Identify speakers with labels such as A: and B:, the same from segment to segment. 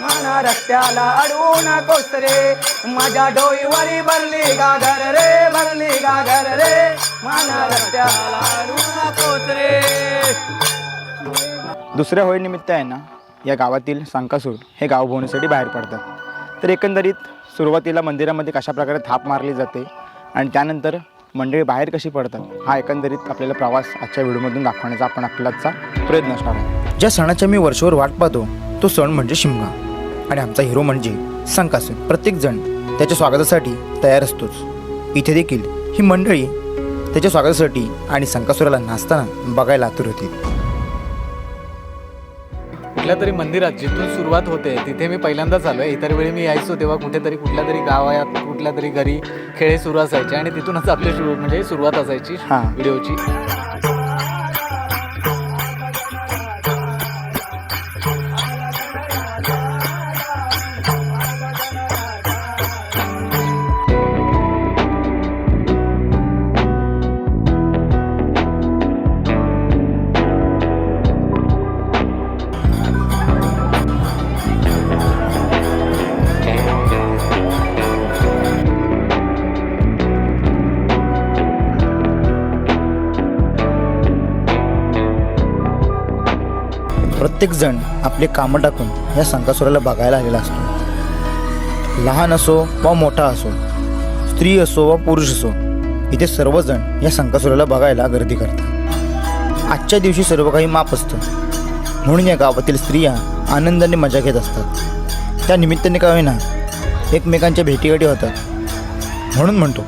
A: मना रस्त्याला अडवू नकोस रे. माझ्या डोईवरी भरली गागर रे भरली गागर रे. मना रस्त्याला अडवू नकोस रे.
B: दुसऱ्या होळीनिमित्त आहे ना या गावातील सांकासूर हे गाव भोवण्यासाठी बाहेर पडतात तर एकंदरीत सुरुवातीला मंदिरामध्ये कशा प्रकारे थाप मारली जाते आणि त्यानंतर मंडळी बाहेर कशी पडतात? हा एकंदरीत आपल्याला प्रवास आजच्या व्हिडिओमधून दाखवण्याचा आपण आपल्याचा प्रयत्न असणार आहे. ज्या सणाच्या मी वर्षभर वाट पाहतो तो सण म्हणजे शिमगा. आणि आमचा हिरो म्हणजे संकासूर प्रत्येकजण त्याच्या स्वागतासाठी तयार असतोच. इथे देखील ही मंडळी त्याच्या स्वागतासाठी आणि संकासुराला नाचताना बघायला आतुर होती.
C: कुठल्या तरी मंदिरात जिथून सुरुवात होते तिथे मी पहिल्यांदाच आलो आहे इतर वेळी मी यायचो तेव्हा कुठेतरी कुठल्या तरी गावात कुठल्या तरी घरी खेळे सुरू असायचे आणि तिथूनच आपली सुरू म्हणजे सुरुवात असायची
B: हां.
C: व्हिडिओची
B: प्रत्येकजण आपले कामं टाकून या संकासुराला बघायला आलेला असतो. लहान असो वा मोठा असो स्त्री असो वा पुरुष असो इथे सर्वजण या संकासुराला बघायला गर्दी करतात. आजच्या दिवशी सर्व काही माप असतं. म्हणून या गावातील स्त्रिया आनंदाने मजा घेत असतात. त्या निमित्ताने काय होईना एकमेकांच्या भेटीगाठी होतात. म्हणून म्हणतो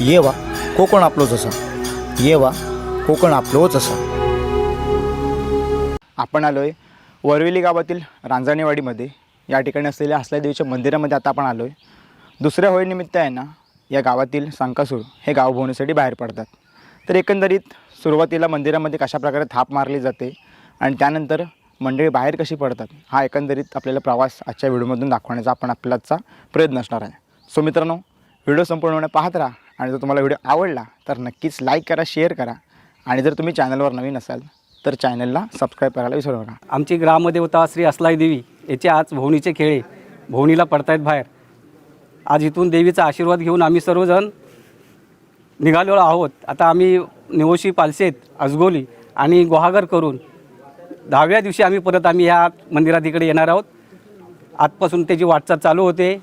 B: ये वा कोकण आपलोच असा. ये वा कोकण आपलोच असा. आपण आलोय वरवेली गावातील रांजणेवाडीमध्ये या ठिकाणी असलेल्या हसल्या देवीच्या मंदिरामध्ये आता आपण आलो आहे दुसऱ्या होळीनिमित्त आहे ना या गावातील संकासूर हे गाव भोवण्यासाठी बाहेर पडतात. तर एकंदरीत सुरुवातीला मंदिरामध्ये कशाप्रकारे थाप मारली जाते आणि त्यानंतर मंडळी बाहेर कशी पडतात हा एकंदरीत आपल्याला प्रवास आजच्या व्हिडिओमधून दाखवण्याचा आपण आपल्याचा प्रयत्न असणार आहे. सो मित्रांनो व्हिडिओ संपूर्ण पाहत राहा आणि जर तुम्हाला व्हिडिओ आवडला तर नक्कीच लाईक करा शेअर करा आणि जर तुम्ही चॅनलवर नवीन असाल तर चॅनलला सबस्क्राईब करायला विसरू नका.
D: आमची ग्रामदेवता श्री असलाई देवी याचे आज भोवणीचे खेळे भोवणीला पडतायत बाहेर. आज इथून देवीचा आशीर्वाद घेऊन आम्ही सर्वजण निघालेलो आहोत. आता आम्ही निवोशी पालसेत अजगोली आणि गुहागर करून दहाव्या दिवशी आम्ही परत आम्ही ह्या मंदिरात इकडे येणार आहोत. आजपासून त्याची वाटचाल चालू होते.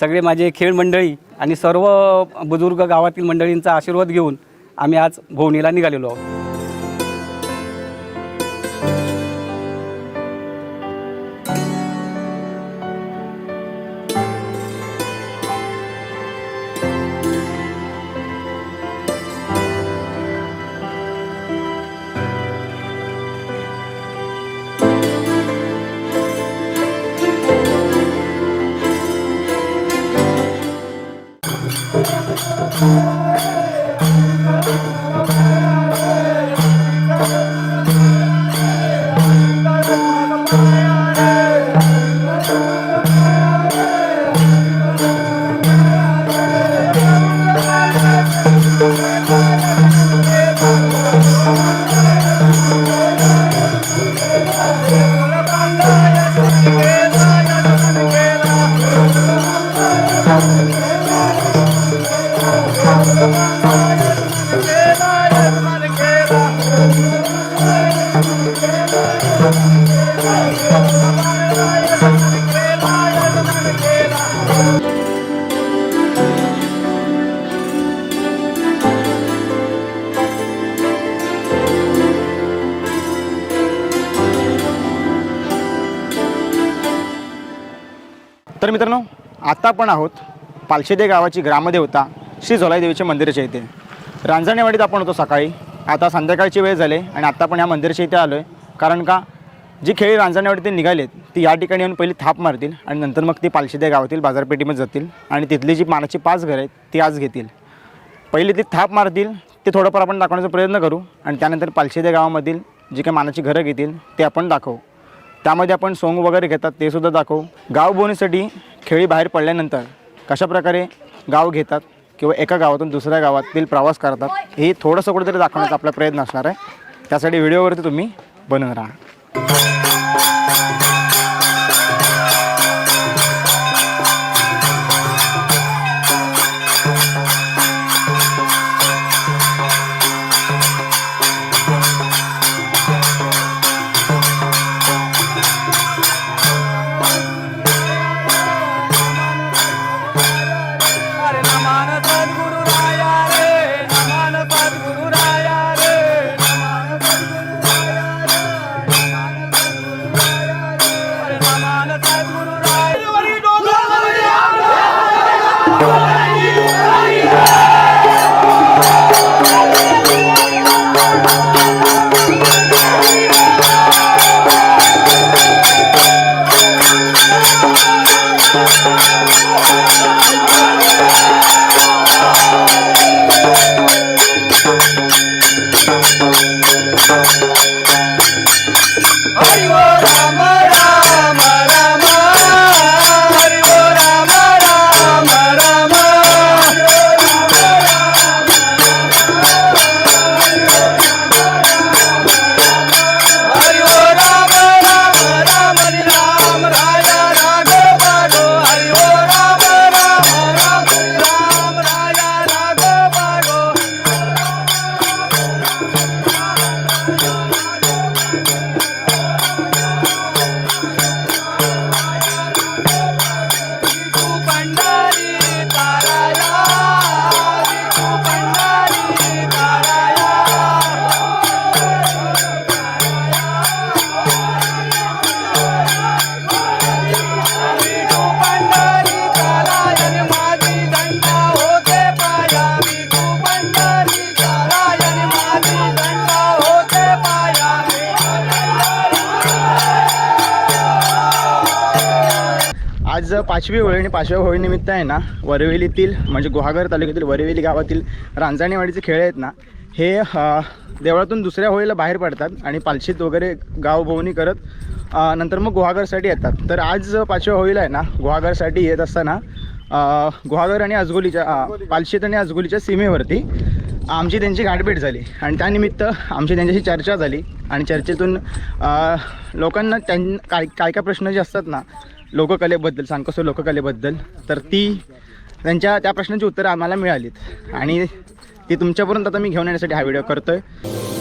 D: सगळे माझे खेळ मंडळी आणि सर्व बुजुर्ग गावातील मंडळींचा आशीर्वाद घेऊन आम्ही आज भोवणीला निघालेलो आहोत.
B: आपण आहोत पालशेदे गावाची ग्रामदेवता श्री झोलाईदेवीच्या मंदिराच्या इथे. रांजणेवाडीत आपण होतो सकाळी. आता संध्याकाळची वेळ झाली आणि आता आपण या मंदिराच्या इथे आलो आहे कारण का? जी खेळी रांजणेवाडी ते निघालेत ती या ठिकाणी येऊन पहिली थाप मारतील आणि नंतर मग ती पालशेदे गावातील बाजारपेठेमध्ये जातील आणि तिथली जी मानाची पाच घरं आहेत ती आज घेतील. पहिली ती थाप मारतील ते थोडंफार आपण दाखवण्याचा प्रयत्न करू आणि त्यानंतर पालशेदे गावामधील जी काही मानाची घरं घेतील ते आपण दाखवू. त्यामध्ये आपण सोंग वगैरे घेतात ते सुद्धा दाखवू. गाव बोनीसाठी खेळी बाहेर पडल्यानंतर कशाप्रकारे गाव घेतात किंवा एका गावातून दुसऱ्या गावातील प्रवास करतात हे थोडंसं कुठेतरी दाखवण्याचा आपला प्रयत्न असणार आहे. त्यासाठी व्हिडिओवरती तुम्ही
A: बनून राहा आज पाचवी होळी आणि पाचव्या होळीनिमित्त आहे ना वरवेलीतील म्हणजे गुहागर तालुक्यातील वरवेली गावातील रांजाणेवाडीचे खेळ आहेत ना हे देवळातून दुसऱ्या होळीला बाहेर पडतात आणि पालशीत वगैरे गावभोवणी करत नंतर मग गुहागरसाठी येतात. तर आज पाचव्या होळीला आहे ना गुहागरसाठी येत असताना गुहागर आणि अजगोलीच्या पालशीत आणि अजगोलीच्या सीमेवरती आमची त्यांची गाठभेट झाली. आणि त्यानिमित्त आमची त्यांच्याशी चर्चा झाली. आणि चर्चेतून लोकांना त्यां काय काय काय प्रश्न जे असतात ना लोककलेबद्दल सांगकसो लोककलेबद्दल तर ती त्यांच्या त्या प्रश्नांची उत्तरं आम्हाला मिळालीत. आणि ती तुमच्यापर्यंत आता मी घेऊन येण्यासाठी हा व्हिडिओ करतो आहे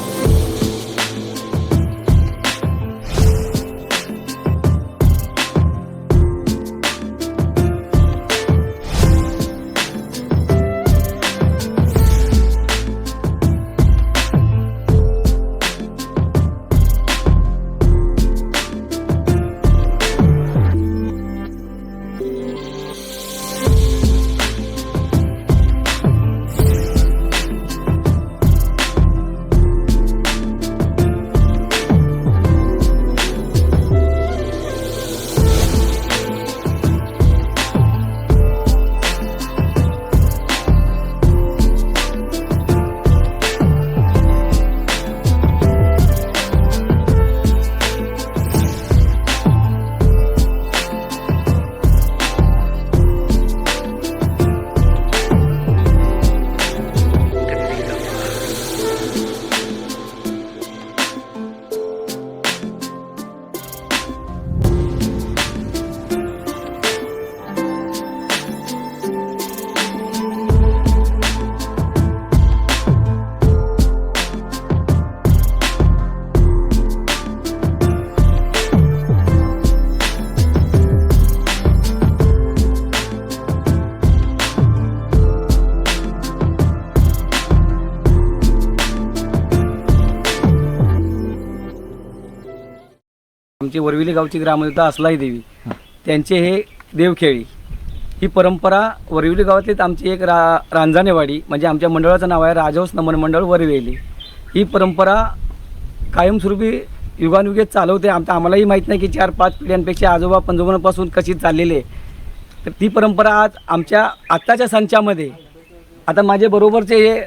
D: आमची वरविली गावची ग्रामदेवता असलाई देवी त्यांचे हे देवखेळी. ही परंपरा वरविली गावातलीच आमची एक रा रांजाणेवाडी म्हणजे आमच्या मंडळाचं नाव आहे राजहंस नमन मंडळ वरवेली. ही परंपरा कायमस्वरूपी युगानुयुगे चालवते. आमच्या आम्हालाही माहीत नाही की चार पाच पिढ्यांपेक्षा आजोबा पंजोबांपासून कशी चाललेली आहे. तर ती परंपरा आज आमच्या आत्ताच्या संचामध्ये आता माझे बरोबरचे हे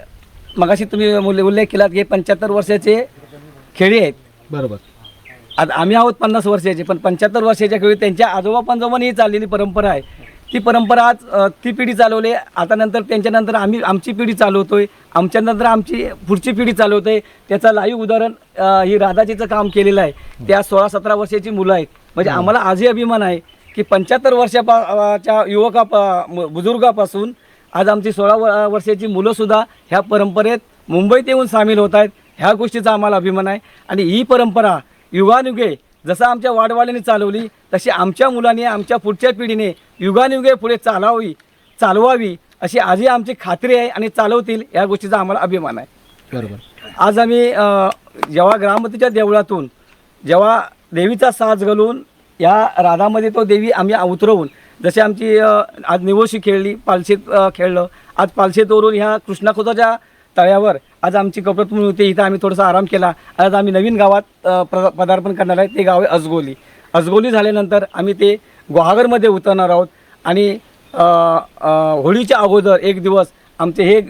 D: मगाशी तुम्ही उल्लेख केलात की हे पंच्याहत्तर वर्षाचे खेळी आहेत.
C: बरोबर.
D: आता आम्ही आहोत पन्नास वर्षाचे पण पंच्याहत्तर वर्षाच्या खेळी त्यांच्या आजोबा पंजोबांनी ही चाललेली परंपरा आहे. ती परंपरा आज ती पिढी चालवली आता नंतर त्यांच्यानंतर आम्ही आमची पिढी चालवतोय. आमच्यानंतर आमची पुढची पिढी चालवतोय. त्याचं लाईव्ह उदाहरण ही राधाजीचं काम केलेलं आहे. त्या सोळा सतरा वर्षाची मुलं आहेत. म्हणजे आम्हाला आजही अभिमान आहे की पंच्याहत्तर वर्षाच्या युवका बुजुर्गापासून आज आमची सोळा वर्षाची मुलंसुद्धा ह्या परंपरेत मुंबईत येऊन सामील होत आहेत. ह्या गोष्टीचा आम्हाला अभिमान आहे. आणि ही परंपरा युगानुगे जसं आमच्या वाडवाल्यांनी चालवली तशी आमच्या मुलांनी आमच्या पुढच्या पिढीने युगानुगे पुढे चालावी चालवावी अशी आजही आमची खात्री आहे आणि चालवतील या गोष्टीचा आम्हाला अभिमान आहे.
C: बरोबर.
D: आज आम्ही जेव्हा ग्रामतीच्या देवळातून जेव्हा देवीचा साज घालून या राधामध्ये तो देवी आम्ही उतरवून जसे आमची आज निवोशी खेळली पालशेत खेळलं आज पालशेतवरून ह्या कृष्णाखोताच्या तळ्यावर. आज आमची कपडतून होती इथं आम्ही थोडासा आराम केला. आज आम्ही नवीन गावात प्र पदार्पण करणार आहे ते गाव आहे अजगोली अजगोली झाल्यानंतर आम्ही ते गुहागरमध्ये उतरणार आहोत आणि होळीच्या अगोदर एक दिवस आमचे हे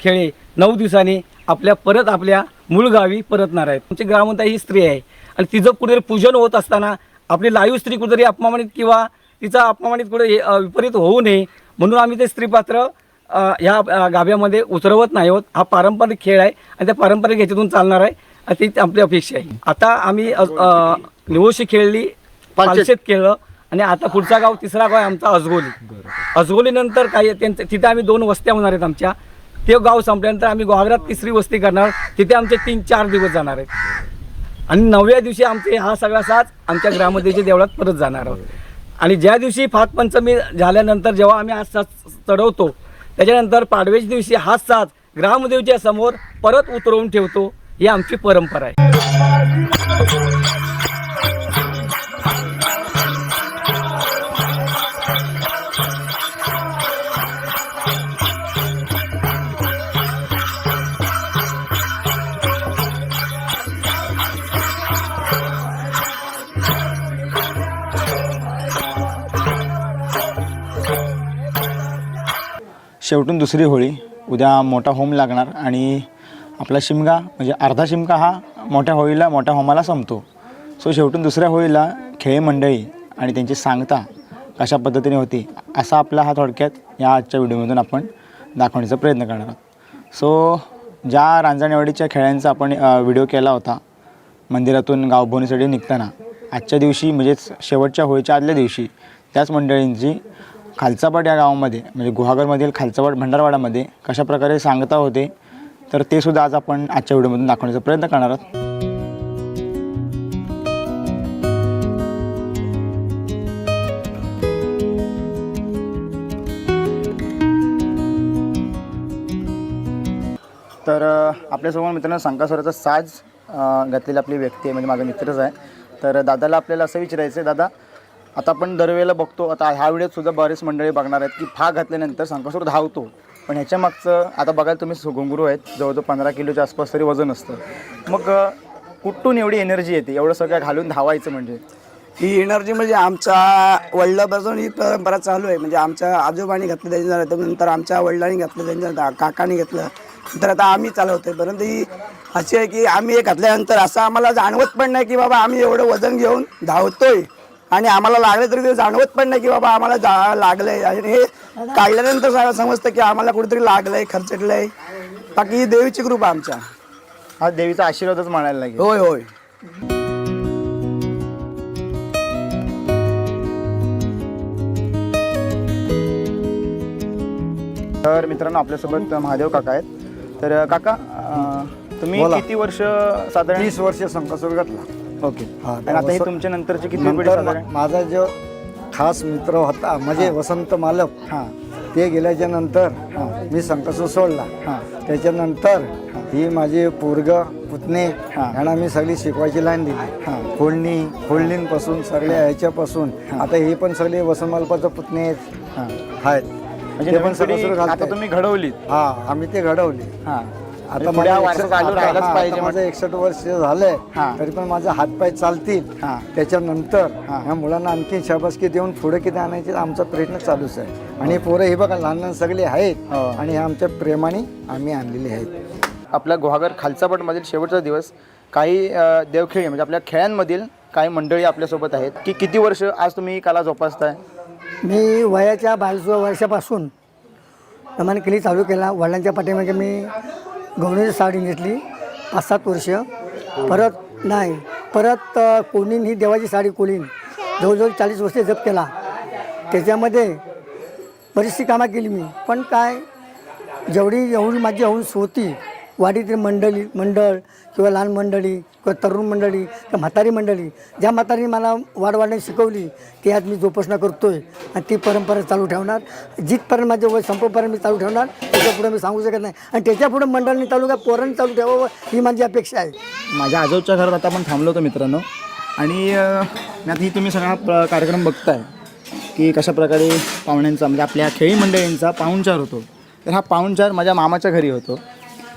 D: खेळे नऊ दिवसांनी आपल्या परत आपल्या मूळ गावी परतणार आहेत. आमची ग्रामंत ही स्त्री आहे. आणि तिचं कुठेतरी पूजन होत असताना आपली लाईव स्त्री कुठेतरी अपमानित किंवा तिचा अपमानित कुठे हे, विपरीत होऊ नये म्हणून आम्ही ते स्त्रीपात्र ह्या गाभ्यामध्ये उतरवत नाही आहोत हा पारंपरिक खेळ आहे आणि त्या पारंपरिक ह्याच्यातून चालणार आहे ती आपली अपेक्षा आहे. आता आम्ही निवोशी खेळली पालशेत. खेळलं आणि आता पुढचा गाव तिसरा गाव आहे आमचा अजगोली अजगोली नंतर काही त्यांचं तिथे आम्ही दोन वस्त्या होणार आहेत आमच्या. ते गाव संपल्यानंतर आम्ही गोहागरात तिसरी वस्ती करणार. तिथे आमचे तीन चार दिवस जाणार आहेत. आणि नवव्या दिवशी आमचे हा सगळा साज आमच्या ग्रामदेवीच्या देवळात परत जाणार आहोत. आणि ज्या दिवशी फातपंचमी झाल्यानंतर जेव्हा आम्ही साज चढवतो त्याच्यानंतर पाडव्याच्या दिवशी हा साज ग्रामदेवच्या समोर परत उतरवून ठेवतो. ही आमची परंपरा आहे.
B: शेवटून दुसरी होळी. उद्या मोठा होम लागणार आणि आपला शिमगा म्हणजे अर्धा शिमगा हा मोठ्या होळीला मोठ्या होमाला संपतो. सो शेवटून दुसऱ्या होळीला खेळे मंडळी आणि त्यांची सांगता कशा पद्धतीने होती असा आपला हा थोडक्यात या आजच्या व्हिडिओमधून आपण दाखवण्याचा प्रयत्न करणार आहोत. सो ज्या रांजणेवाडीच्या खेळांचा आपण व्हिडिओ केला होता मंदिरातून गावभोवणीसाठी निघताना आजच्या दिवशी म्हणजेच शेवटच्या होळीच्या आदल्या दिवशी त्याच मंडळींची खालचापाट या गावामध्ये म्हणजे गुहागरमधील खालचापाट भंडारवाडामध्ये कशाप्रकारे सांगता होते तर ते सुद्धा आज आपण आजच्या व्हिडिओमधून दाखवण्याचा प्रयत्न करणार आहोत. तर अ, आपल्यासमोर मित्रांनो संकासुराचा साज घातलेली आपली व्यक्ती आहे म्हणजे माझा मित्रच आहे. तर दादाला आपल्याला असं विचारायचं आहे दादा आता आपण दरवेळेला बघतो आता ह्या व्हिडिओत सुद्धा बरेच मंडळी बघणार आहेत की फाग घातल्यानंतर संकासूर धावतो. पण ह्याच्या मागचं आता बघायला तुम्ही सु- घुंगरू आहेत जवळजवळ पंधरा किलोच्या आसपास तरी वजन असतं. मग कुठून एवढी एनर्जी येते? एवढं सगळं घालून धावायचं म्हणजे?
E: ही एनर्जी म्हणजे आमच्या वडिलापासून ही परंपरा चालू आहे. म्हणजे आमच्या आजोबाने घातलं त्यांच्या नंतर आमच्या वडिलांनी घातलं त्यांच्या काकाने काकांनी घेतलं. नंतर आता आम्ही चालवतोय. परंतु ही अशी आहे की आम्ही हे घातल्यानंतर असं आम्हाला जाणवत पण नाही की बाबा आम्ही एवढं वजन घेऊन धावतोय. आणि आम्हाला लागलं तरी ते जाणवत पण नाही की बाबा आम्हाला जा लागलंय आणि हे काढल्यानंतर सा- समजतं की आम्हाला कुठेतरी लागलंय खर्चटलंय. बाकी ही देवीची कृपा आमच्या.
B: हा देवीचा आशीर्वादच म्हणायला लागेल.
E: होय होय.
B: तर मित्रांनो आपल्यासोबत महादेव काका आहेत. तर काका अ, तुम्ही
F: बोला.
B: किती वर्ष साधारण
F: तीस वर्ष संकसूर घातला
B: ओके.
F: हा,
B: आणि आता हे
F: वस-
B: तुमच्या नंतरची किती पिढी
F: नंतर
B: साधारण?
F: मा- माझा जो खास मित्र होता म्हणजे वसंत मालक
B: हां.
F: ते गेल्याच्यानंतर मी संकसूर सोडला.
B: हां.
F: त्याच्यानंतर ही. माझी पोरग पुतणे
B: हा.
F: यांना मी सगळी शिकवायची लाईन दिली.
B: हा.
F: फोडणी फोडणींपासून सगळ्या ह्याच्यापासून. आता हे पण सगळे वसंत मालपाचं पुतणे
B: हां.
F: आहेत.
B: म्हणजे
F: ते
B: नवीन
F: पण संकसूर
B: पिढी आता
F: घालतात
B: तुम्ही घडवलीत.
F: हा आम्ही ते घडवले.
B: हां.
F: आता
B: पुढे हा वारसा चालू राहिलाच
F: हा,
B: पाहिजे
F: माझं. एकसष्ट वर्ष झालंय
B: हा.
F: तरी पण माझा हातपाय चालतील
B: हा.
F: त्याच्यानंतर
B: हा.
F: ह्या मुलांना आणखी शाबासकी देऊन पुढे किती आणायचे आमचा प्रयत्न चालूच आहे आणि पोरं हे बघा लहान लहान सगळे आहेत
B: हो.
F: आणि हे आमच्या प्रेमाने आम्ही आणलेले आहेत
B: आपल्या गुहागर खालचापटमधील शेवटचा दिवस काही अ, देवखेळी म्हणजे आपल्या खेळांमधील काही मंडळी आपल्यासोबत आहेत की किती वर्ष आज तुम्ही ही कला जोपासताय
G: मी वयाच्या बावीस वर्षापासून प्रमाणे केली चालू केला वडिलांच्या पाठीमागे मी गवणीची साडी घेतली पाच सात वर्ष. परत नाही. परत अ, कोणीन ही देवाची साडी कोलीन जवळजवळ चाळीस वर्ष जप केला. त्याच्यामध्ये बरीचशी कामं केली मी. पण काय जेवढी एवढी माझी हौस होती वाडीतील मंडळी मंडळ किंवा लहान मंडळी किंवा तरुण मंडळी किंवा म्हातारी मंडळी ज्या म्हातारी मला वाढ वाढण्यास शिकवली ती आज मी जोपासना करतो आहे आणि ती परंपरा चालू ठेवणार. जिथपर्यंत माझं वय संपपर्यंत मी चालू ठेवणार त्याच्यापुढे मी सांगू शकत नाही. आणि त्याच्यापुढे मंडळांनी चालू का पोरांनी चालू ठेवावं ही माझी अपेक्षा आहे.
B: माझ्या आजोबच्या घरात आता आपण थांबलो होतो मित्रांनो. आणि आता ही तुम्ही सगळा प- कार्यक्रम बघताय की कशा प्रकारे पाहुण्यांचा म्हणजे आपल्या खेळी मंडळींचा पाहुणचार होतो. तर हा पाहुणचार माझ्या मामाच्या घरी होतो.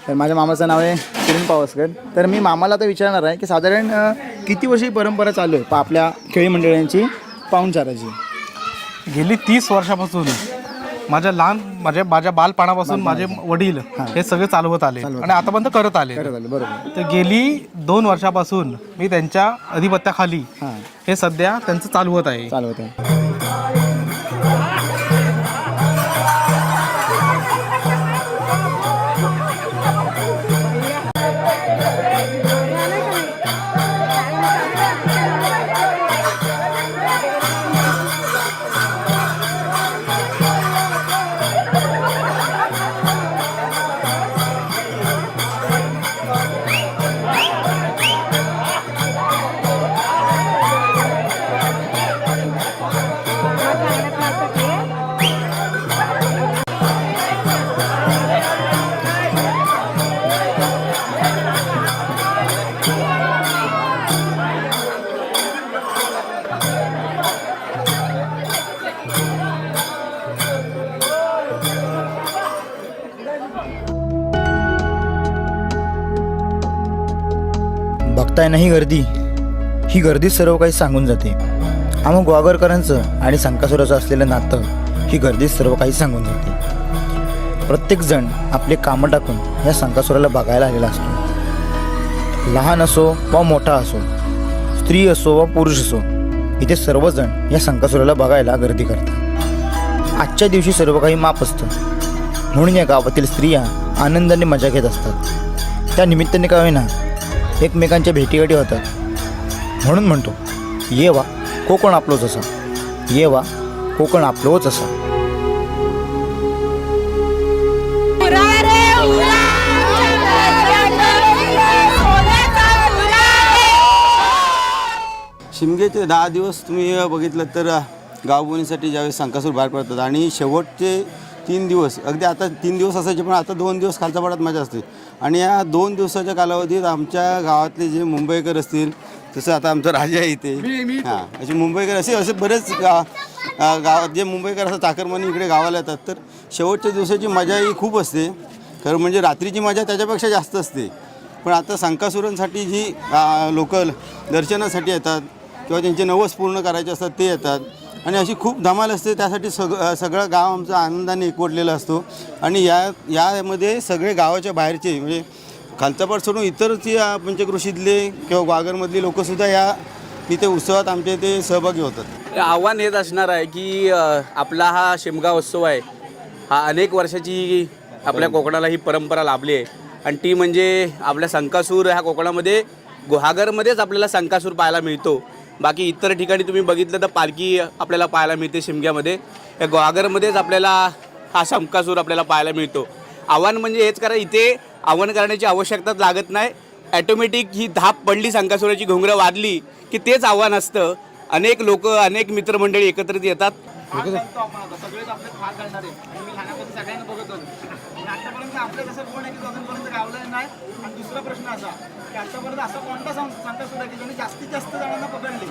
B: तर माझ्या मामाचं नाव आहे किरण पावसकर. तर मी मामाला आता विचारणार आहे की साधारण किती वर्षी ही परंपरा चालू आहे? पा आपल्या खेळी मंडळींची पाहुणचाराची
H: गेली तीस वर्षापासून माझ्या लहान माझ्या माझ्या बालपणापासून माझे वडील हे. सगळे चालवत आले आणि आतापर्यंत करत आले
B: बरोबर.
H: तर गेली दोन वर्षापासून मी त्यांच्या अधिपत्याखाली
B: हां.
H: हे सध्या त्यांचं चालवत आहे.
B: चालवत आहे.
I: बघताय ना ही गर्दी? ही गर्दी सर्व काही सांगून जाते. आम्हा ग्वागरकरांचं आणि संकासुराचं असलेलं नातं ही गर्दी सर्व काही सांगून जाते. प्रत्येकजण आपले कामं टाकून या संकासुराला बघायला आलेला असतो. लहान असो वा मोठा असो स्त्री असो वा पुरुष असो इथे सर्वजण या संकासुराला बघायला गर्दी करतात. आजच्या दिवशी सर्व काही माप असतं. म्हणून या गावातील स्त्रिया आनंदाने मजा घेत असतात. त्या निमित्ताने का होईना एकमेकांच्या भेटीगाठी होतात. म्हणून म्हणतो ये वा कोकण आपलोच असा. ये वा कोकण आपलोच असा.
J: शिमगेचे दहा दिवस तुम्ही बघितलं तर गावबोनीसाठी ज्यावेळेस संकासूर बाहेर पडतात आणि शेवटचे तीन दिवस अगदी आता तीन दिवस असायचे पण आता दोन दिवस खालच्या पाडात मजा असते. आणि या दोन दिवसाच्या कालावधीत आमच्या गावातले जे मुंबईकर असतील तसं आता आमचं राजा इथे. हां असे मुंबईकर असे असे बरेच गा अ, गावात जे मुंबईकर असं चाकरमानी इकडे गावाला येतात तर शेवटच्या दिवसाची मजा ही खूप असते. खरं म्हणजे रात्रीची मजा त्याच्यापेक्षा जास्त असते. पण आता संकासुरांसाठी जी लोक दर्शनासाठी येतात किंवा त्यांचे नवस पूर्ण करायचे असतात ते येतात. आणि अशी खूप धमाल असते. त्यासाठी सग सगळं गाव आमचं आनंदाने एकवटलेलं असतो. आणि या यामध्ये सगळे गावाच्या बाहेरचे म्हणजे खालचापाट सोडून इतरची या पंचकृषीतले किंवा ग्वागरमधली लोकंसुद्धा या इथे उत्सवात आमच्या इथे सहभागी होतात.
K: आव्हान हेच असणार आहे की आपला हा शिमगा उत्सव आहे. हा अनेक वर्षाची आपल्या कोकणाला ही परंपरा लाभली आहे. आणि ती म्हणजे आपल्या संकासूर ह्या कोकणामध्ये गुहागरमध्येच आपल्याला संकासूर पाहायला मिळतो. बाकी इतर ठिकाणी तुम्ही बघितलं तर पालखी आपल्याला पाहायला मिळते शिमग्यामध्ये. या ग्वागरमध्येच आपल्याला हा शंकासूर आपल्याला पाहायला मिळतो. आव्हान म्हणजे हेच करा इथे आव्हान करण्याची आवश्यकताच लागत नाही. ॲटोमॅटिक ही धाप पडली शंकासुराची घोंगरं वाजली की तेच आव्हान असतं. अनेक लोक अनेक मित्रमंडळी एकत्रित येतात.
B: दुसरा प्रश्न असा आतापर्यंत असा कोणता सुद्धा की जास्तीत जास्त जणांना पकडले.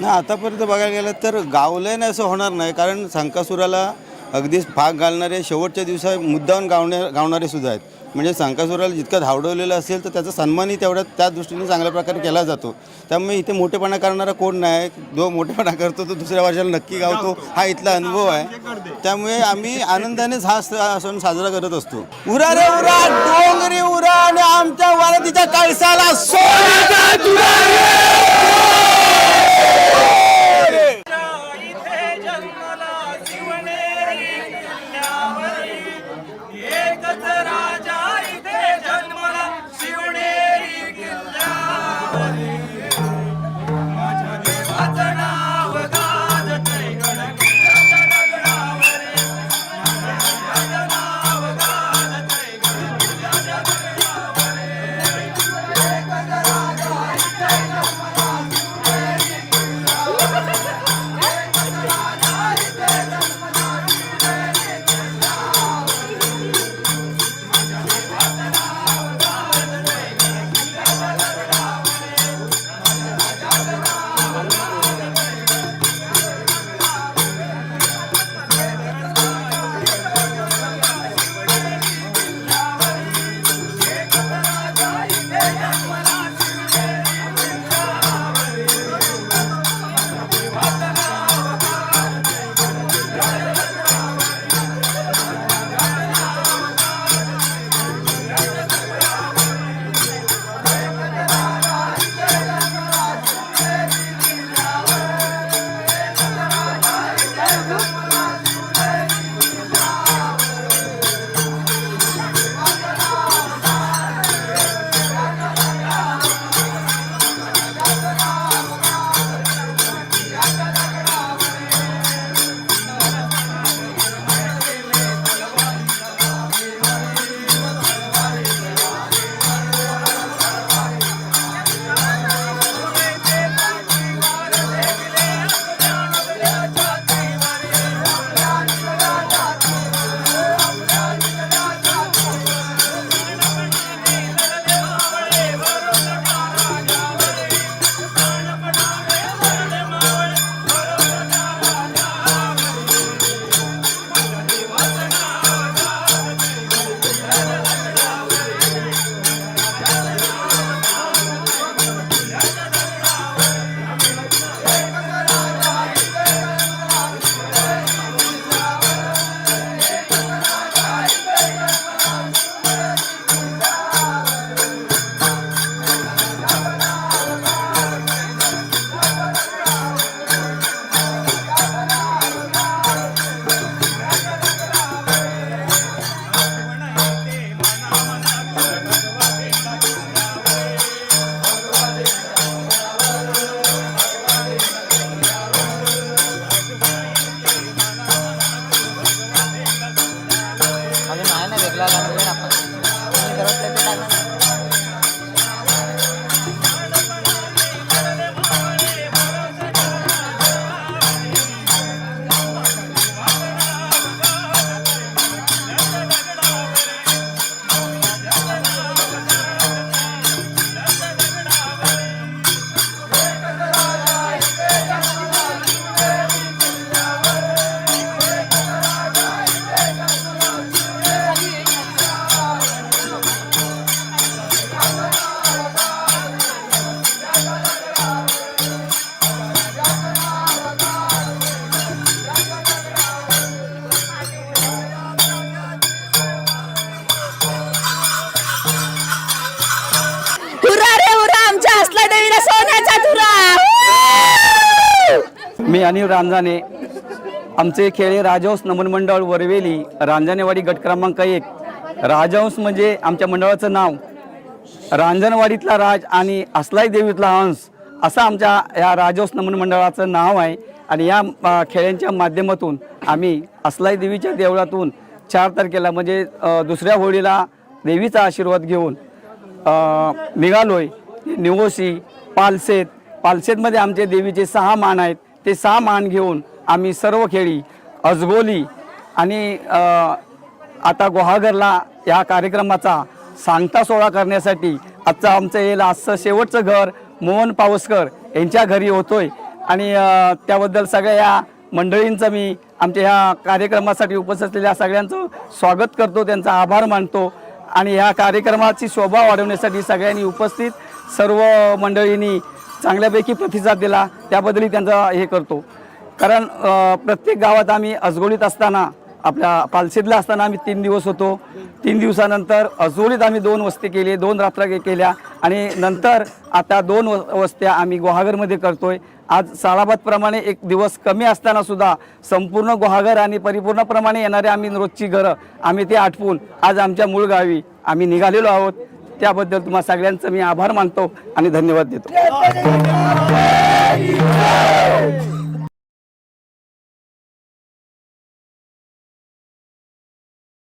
J: नाही आतापर्यंत बघायला गेलं तर गावलं नाही असं होणार नाही कारण संकासुराला अगदीच भाग घालणारे शेवटच्या दिवसा मुद्दाहून गावणे गावणारे सुद्धा आहेत. म्हणजे संकासुराला जितकं धावडवलेलं असेल तर त्याचा सन्मानही तेवढ्या त्या दृष्टीने चांगल्या प्रकारे केला जातो. त्यामुळे इथे मोठेपणा करणारा कोण नाही. जो मोठेपणा करतो तो दुसऱ्या वर्षाला नक्की गावतो. हा इथला अनुभव आहे. त्यामुळे आम्ही आनंदानेच हा हा सण साजरा करत असतो. उरा रे उरा डोंगरी उरा आणि आमच्या वारतीच्या कळसाला सोन्याचा
D: रांजाने. आमचे खेळे राजहंस नमन मंडळ वरवेली रांजानेवाडी गट क्रमांक एक. राजहंस म्हणजे आमच्या मंडळाचं नाव. रांजणवाडीतला राज आणि असलाई देवीतला हंस असं आमच्या या राजहंस नमन मंडळाचं नाव आहे. आणि या खेळांच्या माध्यमातून आम्ही असलाई देवीच्या देवळातून चार तारखेला म्हणजे दुसऱ्या होळीला देवीचा आशीर्वाद घेऊन निघालोय. निवोशी पालसेत. पालसेतमध्ये आमचे देवीचे सहा मान आहेत. ते सहा मान घेऊन आम्ही सर्व खेळी अजगोली आणि आता गुहागरला या कार्यक्रमाचा सांगता सोहळा करण्यासाठी आजचं आमचं येईल आजचं शेवटचं घर मोहन पावसकर यांच्या घरी होतोय. आणि त्याबद्दल सगळ्या या मंडळींचं मी आमच्या ह्या कार्यक्रमासाठी उपस्थित असलेल्या सगळ्यांचं स्वागत करतो त्यांचा आभार मानतो. आणि ह्या कार्यक्रमाची शोभा वाढवण्यासाठी सगळ्यांनी उपस्थित सर्व मंडळींनी चांगल्यापैकी प्रतिसाद दिला त्याबद्दलही त्यांचा हे करतो. कारण प्रत्येक गावात आम्ही अजगोळीत असताना आपल्या पालसीतला असताना आम्ही तीन दिवस होतो. तीन दिवसानंतर अजोळीत आम्ही दोन वस्ती केली दोन रात्र केल्या आणि नंतर आता दोन वस्त्या आम्ही गुहागरमध्ये करतोय. आज साळाबादप्रमाणे एक दिवस कमी असताना सुद्धा संपूर्ण गुहागर आणि परिपूर्णप्रमाणे येणारे आम्ही रोजची घरं आम्ही ते आटपून आज आमच्या मूळ गावी आम्ही निघालेलो आहोत. त्याबद्दल तुम्हाला सगळ्यांचं मी आभार मानतो आणि धन्यवाद देतो